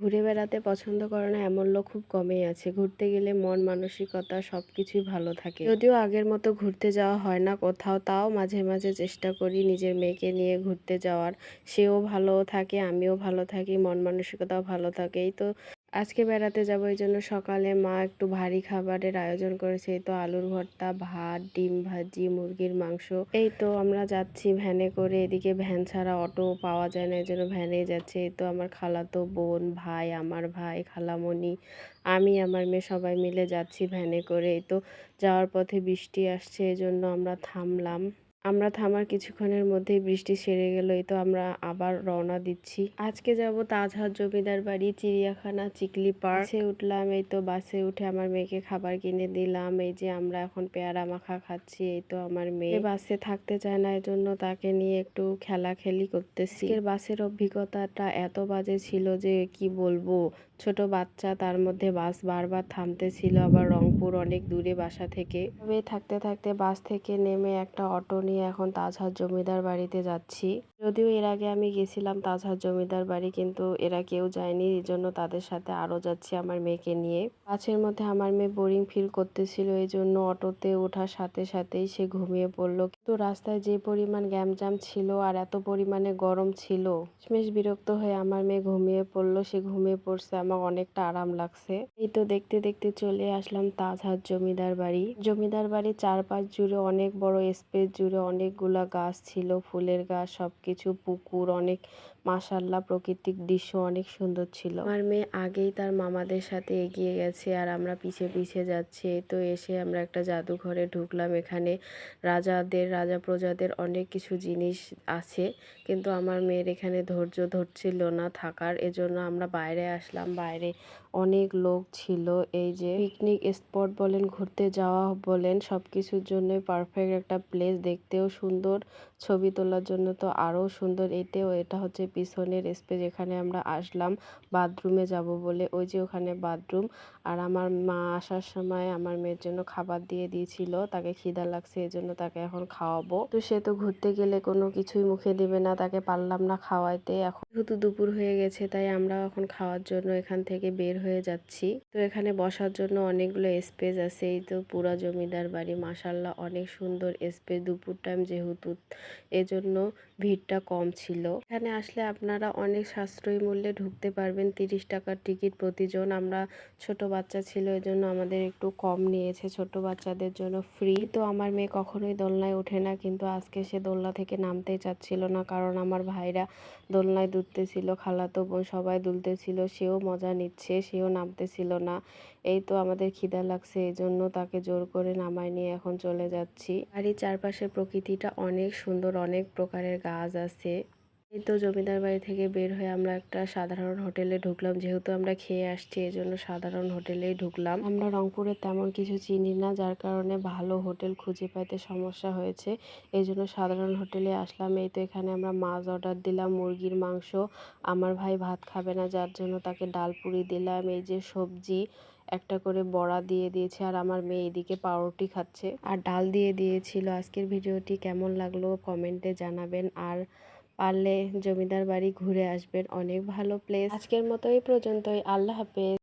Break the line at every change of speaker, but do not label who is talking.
ঘুরে বেড়াতে পছন্দ করে না, এমন লোক খুব কমই আছে। ঘুরতে গেলে মন, মানসিকতা সব কিছুই ভালো থাকে। যদিও আগের মতো ঘুরতে যাওয়া হয় না কোথাও, তাও মাঝে মাঝে চেষ্টা করি নিজের মেয়েকে নিয়ে ঘুরতে যাওয়ার। সেও ভালো থাকে, আমিও ভালো থাকি, মন, মানসিকতাও ভালো থাকে, এই তো আজকে বেড়াতে যাব এই জন্য সকালে মা একটু ভারী খাবারের আয়োজন করেছে। এই তো আলুর ভর্তা, ভাত, ডিম ভাজি, মুরগির মাংস। এই তো আমরা যাচ্ছি ভ্যানে করে। এদিকে ভ্যান ছাড়া অটো পাওয়া যায় না, এই জন্য ভ্যানে যাচ্ছে। এই তো আমার খালাতো বোন, ভাই, আমার ভাই, খালামণি, আমি, আমার মেয়ে সবাই মিলে যাচ্ছি ভ্যানে করে। এই তো যাওয়ার পথে বৃষ্টি আসছে, এই জন্য আমরা থামলাম। আমরা থামার কিছুক্ষণের মধ্যেই বৃষ্টি সেরে গেল, এই তো আমরা আবার রওনা দিচ্ছি। আজকে যাব তাজহাট জমিদার বাড়ি, চিড়িয়াখানা, চিকলি পার্ক। বাসে উঠলাম, এই তো বাসে উঠে আমার মেয়েকে খাবার কিনে দিলাম। এই যে আমরা এখন পেয়ারা মাখা খাচ্ছি, এই তো আমার মেয়ে। বাসে থাকতে চায় না এই জন্য তাকে নিয়ে একটু খেলাখেলি করতেছি। এর বাসের অভিজ্ঞতাটা এত বাজে ছিল যে কি বলব? ছোট বাচ্চা, তার মধ্যে বাস বারবার থামতেছিল। আবার রংপুর অনেক দূরে বাসা থেকে। থাকতে থাকতে বাস থেকে নেমে একটা অটো নিয়ে এখন তাজহাট জমিদার বাড়িতে যাচ্ছি। যদিও এর আগে আমি গেছিলাম তাজহাট জমিদার বাড়ি, কিন্তু এরা কেউ যায়নি এই জন্য তাদের সাথে আরও যাচ্ছি আমার মেয়েকে নিয়ে। বাসের মধ্যে আমার মেয়ে বোরিং ফিল করতেছিল এই জন্য অটোতে ওঠার সাথে সাথেই সে ঘুমিয়ে পড়ল। কিন্তু রাস্তায় যে পরিমাণ গ্যামজাম ছিল আর এত পরিমাণে গরম ছিল শেষমেশ বিরক্ত হয়ে আমার মেয়ে ঘুমিয়ে পড়ল। সে ঘুমিয়ে পড়ছে, আমার অনেকটা আরাম লাগছে। এই তো দেখতে দেখতে চলে আসলাম তাজহাট জমিদার বাড়ি। জমিদার বাড়ির চারপাশ জুড়ে অনেক বড় স্পেস জুড়ে অনেকগুলা গাছ ছিল ফুলের গাছ সবকিছু পুকুর অনেক মাসাল্লাহ প্রাকৃতিক দৃশ্য অনেক সুন্দর ছিল। আমার মেয়ে আগেই তার মামাদের সাথে এগিয়ে গেছে আর আমরা পিছে পিছে যাচ্ছি। তো এসে আমরা একটা জাদুঘরে ঢুকলাম। এখানে রাজাদের, রাজা প্রজাদের অনেক কিছু জিনিস আছে। কিন্তু আমার মেয়ের এখানে ধৈর্য ধরছিল না থাকার। এজন্য আমরা বাইরে আসলাম। বাইরে অনেক লোক ছিল। এই যে পিকনিক স্পট বলেন, ঘুরতে যাওয়া বলেন সব কিছুর জন্যই পারফেক্ট একটা প্লেস দেখতেও সুন্দর। ছবি তোলার জন্য তো আরও সুন্দর। এতেও এটা হচ্ছে পিছনের স্পেস এখানে আমরা আসলাম বাথরুমে যাব বলে। ওই যে ওখানে বাথরুম আর আমার মা আসার সময় আমার মেয়ের জন্য খাবার দিয়ে দিয়েছিল। তাকে খিদা লাগছে, এই জন্য তাকে এখন খাওয়াবো। তো সে তো ঘুরতে গেলে কোনো কিছুই মুখে দিবে না। তাকে পারলাম না খাওয়াইতে। এখন যেহেতু দুপুর হয়ে গেছে, তাই আমরা এখন খাওয়ার জন্য এখান থেকে বের হয়ে যাচ্ছি। তো এখানে বসার জন্য অনেকগুলো স্পেস আছে। এই তো পুরা জমিদার বাড়ি। মাসাল্লাহ অনেক সুন্দর স্পেস দুপুর টাইম যেহেতু, এজন্য ভিড়টা কম ছিল। এখানে আসলে আপনারা অনেক সাশ্রয়ী মূল্যে ঢুকতে পারবেন। তিরিশ টাকার টিকিট প্রতিজন। আমরা ছোট বাচ্চা ছিল এই জন্য আমাদের একটু কম নিয়েছে। ছোট বাচ্চাদের জন্য ফ্রি তো আমার মেয়ে কখনোই দোলনায় ওঠে না, কিন্তু আজকে সে দোলনা থেকে নামতেই চাচ্ছিল না, কারণ আমার ভাইরা দোলনায় দুলতেছিল খালাতো বোন সবাই দুলতেছিল, সেও মজা নিচ্ছে, সেও নামতেছিল না। এই তো আমাদের খিদা লাগছে এই জন্য তাকে জোর করে নামায় নিয়ে এখন চলে যাচ্ছি। বাড়ির চারপাশের প্রকৃতিটা অনেক সুন্দর, অনেক প্রকারের গাছ আছে। এই তো জমিদার বাড়ি থেকে বের হয়ে আমরা একটা সাধারণ হোটেলে ঢুকলাম। যেহেতু আমরা খেয়ে আসছি এই জন্য সাধারণ হোটেলেই ঢুকলাম। আমরা রংপুরে তেমন কিছু চিনি না, যার কারণে ভালো হোটেল খুঁজে পাইতে সমস্যা হয়েছে। এই জন্য সাধারণ হোটেলে আসলাম। এই তো এখানে আমরা মাছ অর্ডার দিলাম, মুরগির মাংস। আমার ভাই ভাত খাবে না, যার জন্য তাকে ডাল পুরি দিলাম। এই যে সবজি, একটা করে বড়া দিয়ে দিয়েছে আর আমার মেয়ে এদিকে পাউরুটি খাচ্ছে। আর ডাল দিয়ে দিয়েছিল। আজকের ভিডিওটি কেমন লাগল কমেন্টে জানাবেন। আর পারলে জমিদার বাড়ি ঘুরে আসবেন। অনেক ভালো প্লেস আজকের মতো এই পর্যন্তই। আল্লাহ হাফেজ।